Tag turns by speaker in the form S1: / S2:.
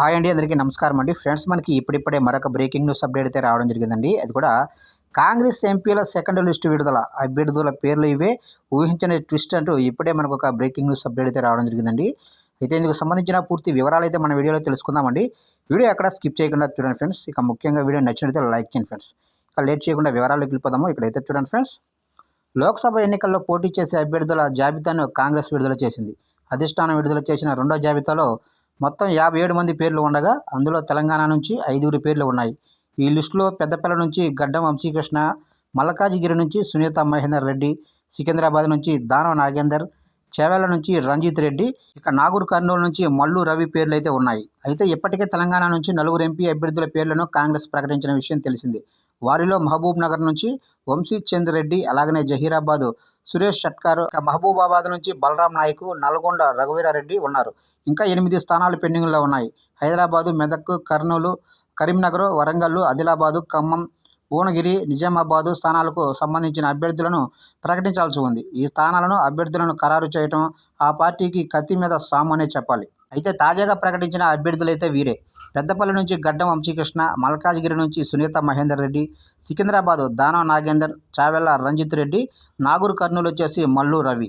S1: Hi అండి అందరికీ నమస్కారం అండి. ఫ్రెండ్స్ మనకి ఇప్పుడిప్పుడే మరొక బ్రేకింగ్ న్యూస్ అప్డేట్ అయితే రావడం జరిగిందండి. అది కూడా కాంగ్రెస్ ఎంపీల సెకండ్ లిస్ట్ విడుదల. అభ్యర్థుల పేర్లు ఇవే. ఊహించని ట్విస్ట్ అంటూ ఇప్పుడే మనకు ఒక బ్రేకింగ్ న్యూస్ అప్డేట్ అయితే రావడం జరిగిందండి. అయితే ఇందుకు సంబంధించిన పూర్తి వివరాలు అయితే మన వీడియోలో తెలుసుకుందామండి. వీడియో ఎక్కడ స్కిప్ చేయకుండా చూడండి ఫ్రెండ్స్. ఇక ముఖ్యంగా వీడియో నచ్చినట్లయితే లైక్ చేయండి ఫ్రెండ్స్. ఇక లేట్ చేయకుండా వివరాల్లోకి వెళ్ళిపోదాము. ఇక్కడైతే చూడండి ఫ్రెండ్స్. లోక్సభ ఎన్నికల్లో పోటీ చేసే అభ్యర్థుల జాబితాను కాంగ్రెస్ విడుదల చేసింది. అధిష్టానం విడుదల చేసిన రెండో జాబితాలో మొత్తం యాభై ఏడు మంది పేర్లు ఉండగా అందులో తెలంగాణ నుంచి ఐదుగురు పేర్లు ఉన్నాయి. ఈ లిస్టులో పెద్దపల్లి నుంచి గడ్డం వంశీకృష్ణ మల్లకాజిగిరి నుంచి సునీత మహేందర్ రెడ్డి సికింద్రాబాద్ నుంచి దానవ నాగేందర్ చేవేళ్ళ నుంచి రంజిత్ రెడ్డి ఇక నాగూర్ కర్నూలు నుంచి మల్లు రవి పేర్లు అయితే ఉన్నాయి. అయితే ఇప్పటికే తెలంగాణ నుంచి నలుగురు ఎంపీ అభ్యర్థుల పేర్లను కాంగ్రెస్ ప్రకటించిన విషయం తెలిసింది. వారిలో మహబూబ్ నగర్ నుంచి వంశీ చంద్ రెడ్డి అలాగనే జహీరాబాద్ సురేష్ షట్కార్ మహబూబాబాద్ నుంచి బలరాం నాయకు నల్గొండ రఘువీరారెడ్డి ఉన్నారు. ఇంకా ఎనిమిది స్థానాలు పెండింగ్లో ఉన్నాయి. హైదరాబాదు మెదక్ కర్నూలు కరీంనగర్ వరంగల్ ఆదిలాబాదు ఖమ్మం భువనగిరి నిజామాబాదు స్థానాలకు సంబంధించిన అభ్యర్థులను ప్రకటించాల్సి ఉంది. ఈ స్థానాలను అభ్యర్థులను ఖరారు చేయటం ఆ పార్టీకి కత్తి మీద సాము అనే చెప్పాలి. అయితే తాజాగా ప్రకటించిన అభ్యర్థులైతే వీరే. పెద్దపల్లి నుంచి గడ్డం వంశీకృష్ణ మల్కాజ్గిరి నుంచి సునీత మహేందర్ రెడ్డి సికింద్రాబాద్ దానా నాగేందర్ చావెల్ల రంజిత్ రెడ్డి నాగూర్ కర్నూలు వచ్చేసి మల్లు రవి.